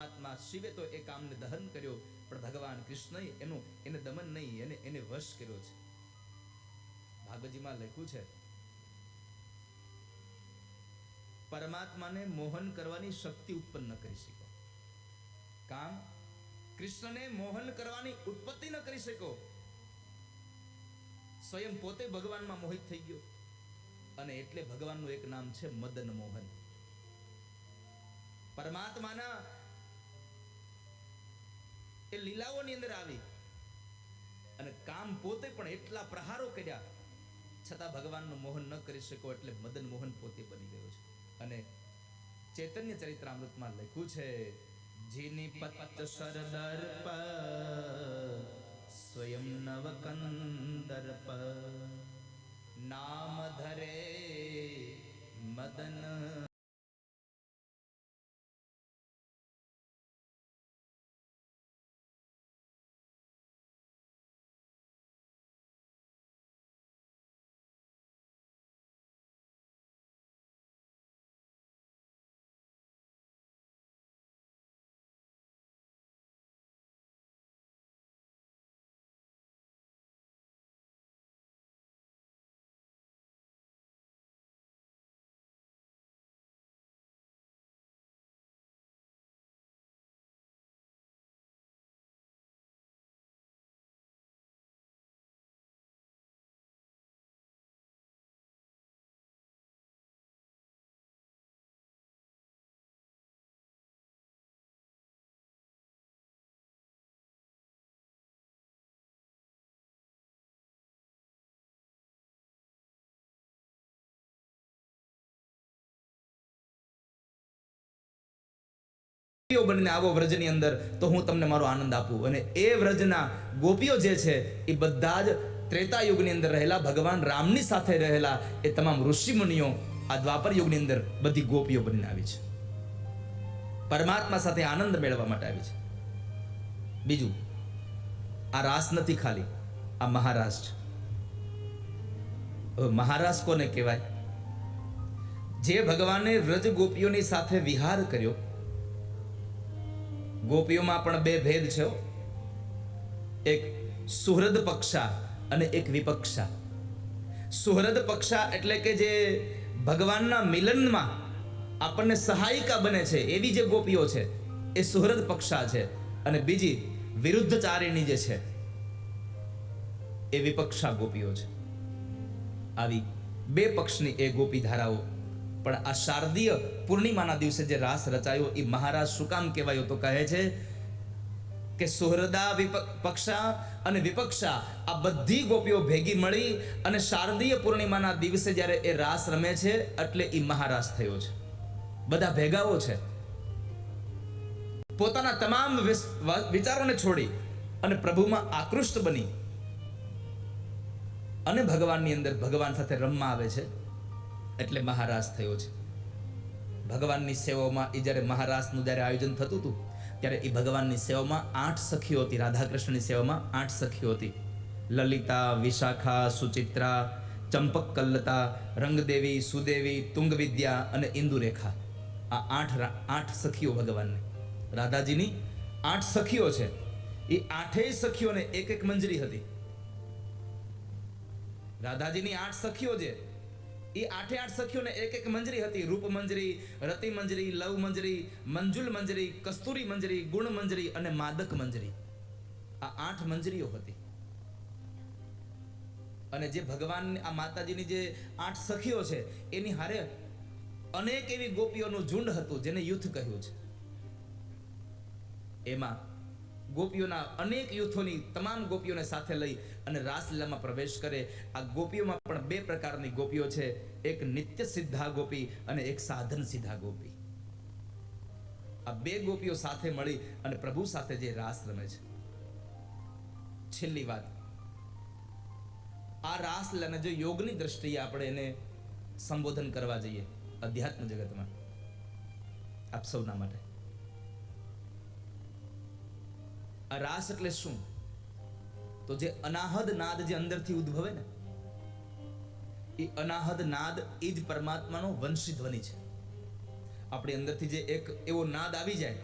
આત્મા શિવે તો એ કામને દહન કર્યો, પણ ભગવાન કૃષ્ણએ એનું, એને દમન નહીં, એને એને વશ કર્યો છે. ભાગવતજીમાં લખ્યું છે, પરમાત્માને મોહન કરવાની શક્તિ ઉત્પન્ન કરી શકો કામ? કૃષ્ણને મોહન કરવાની ઉત્પત્તિ ન કરી શકો સ્વયં પોતે ભગવાનમાં મોહિત થઈ ગયો. અને એટલે ભગવાનનું એક નામ છે મદન મોહન. પરમાત્માના એ લીલાઓની અંદર આવી. અને કામ પોતે પણ એટલા પ્રહારો કર્યા. છતાં ભગવાનનું મોહન ન કરી શકો એટલે મદન મોહન પોતે બની ગયો છે. અને ચૈતન્ય ચરિત્રામૃતમાં લખ્યું છે, જેની પત સરદર્પ સ્વયં નવ કંદર્પ નામ ધરે મદન ગોપીઓ બનીને આવો વ્રજની અંદર, તો હું તમને મારો આનંદ આપું. અને એ વ્રજના ગોપીઓ જે છે, એ બધા જ ત્રેતા યુગની અંદર રહેલા, ભગવાન રામની સાથે રહેલા એ તમામ ઋષિમુનિઓ આ દ્વાપર યુગની અંદર બધી ગોપીઓ બનીને આવી છે. પરમાત્મા સાથે આનંદ મેળવવા માટે આવી છે. બીજું, આ રાસ નથી ખાલી, આ મહારાસ છે મહારાસ કોને કહેવાય? જે ભગવાને વ્રજ ગોપીઓની સાથે વિહાર કર્યો ગોપીઓમાં પણ બે ભેદ છે એક સુહૃદ પક્ષા અને એક વિપક્ષા. સુહૃદ પક્ષા એટલે કે જે ભગવાનના મિલનમાં આપણને સહાયિકા બને છે, એવી જે ગોપીઓ છે, એ સુહૃદ પક્ષા છે. અને બીજી વિરુદ્ધચારિણી જે છે, એ વિપક્ષા ગોપીઓ છે. આવી બે પક્ષની એ ગોપી ધારાઓ પણ આ શારદીય પૂર્ણિમાના દિવસે જે રાસ રચાયો, એ મહારાજ શું કામ કહેવાયો તો કહે છે કે સુહૃદા પક્ષા અને વિપક્ષા, આ બધી ગોપીઓ ભેગી મળી અને શારદીય પૂર્ણિમાના દિવસે જ્યારે એ રાસ રમે છે, એટલે એ મહારાસ થયો છે. બધા ભેગાઓ છે. પોતાના તમામ વિચારોને છોડી અને પ્રભુમાં આકૃષ્ટ બની અને ભગવાનની અંદર ભગવાન સાથે રમવા આવે છે. એટલે મહારાજ થયો છે. ભગવાનની સેવામાં એ જ્યારે મહારાજનું જ્યારે આયોજન થતું હતું, ત્યારે એ ભગવાનની સેવામાં આઠ સખીઓ હતી, રાધાકૃષ્ણની સેવામાં આઠ સખીઓ હતી. લલિતા, વિશાખા, સુચિત્રા, ચંપક કલ્લતા, રંગદેવી, સુદેવી, તુંગવિદ્યા અને ઇન્દુરેખા. આ આઠ આઠ સખીઓ ભગવાનને. રાધાજીની આઠ સખીઓ છે. એ આઠેય સખીઓને એક એક મંજરી હતી. રાધાજીની આઠ સખીઓ છે. એ આઠે આઠ સખીઓને એક એક મંજરી હતી. રૂપ મંજરી, રતિ મંજરી, લવ મંજરી, મંજુલ મંજરી, કસ્તુરી મંજરી, ગુણ મંજરી અને માદક મંજરી. આ આઠ મંજરીઓ હતી. અને જે ભગવાન આ માતાજીની જે આઠ સખીઓ છે, એની હારે અનેક એવી ગોપીઓનું ઝુંડ હતું, જેને યુથ કહ્યું છે. એમાં ગોપીઓના અનેક યુથોની તમામ ગોપીઓને સાથે લઈ અને રાસલીલામાં પ્રવેશ કરે. આ ગોપીઓમાં પણ બે પ્રકારની ગોપીઓ છે. એક નિત્ય સિદ્ધા ગોપી અને એક સાધન સિદ્ધા ગોપી. આ બે ગોપીઓ સાથે મળી અને પ્રભુ સાથે જે રાસ રમે છે. છેલ્લી વાત. આ રાસલીલાને જો યોગની દ્રષ્ટિએ આપણે એને સંબોધન કરવા જઈએ અધ્યાત્મ જગતમાં. આપ સૌના માટે. આ રાસ એટલે શું? તો જે અનાહદ નાદ જે અંદરથી ઉદ્ભવે ને, એ અનાહદ નાદ એ જ પરમાત્માનો વંશી ધ્વનિ છે. આપણી અંદરથી જે એક એવો નાદ આવી જાય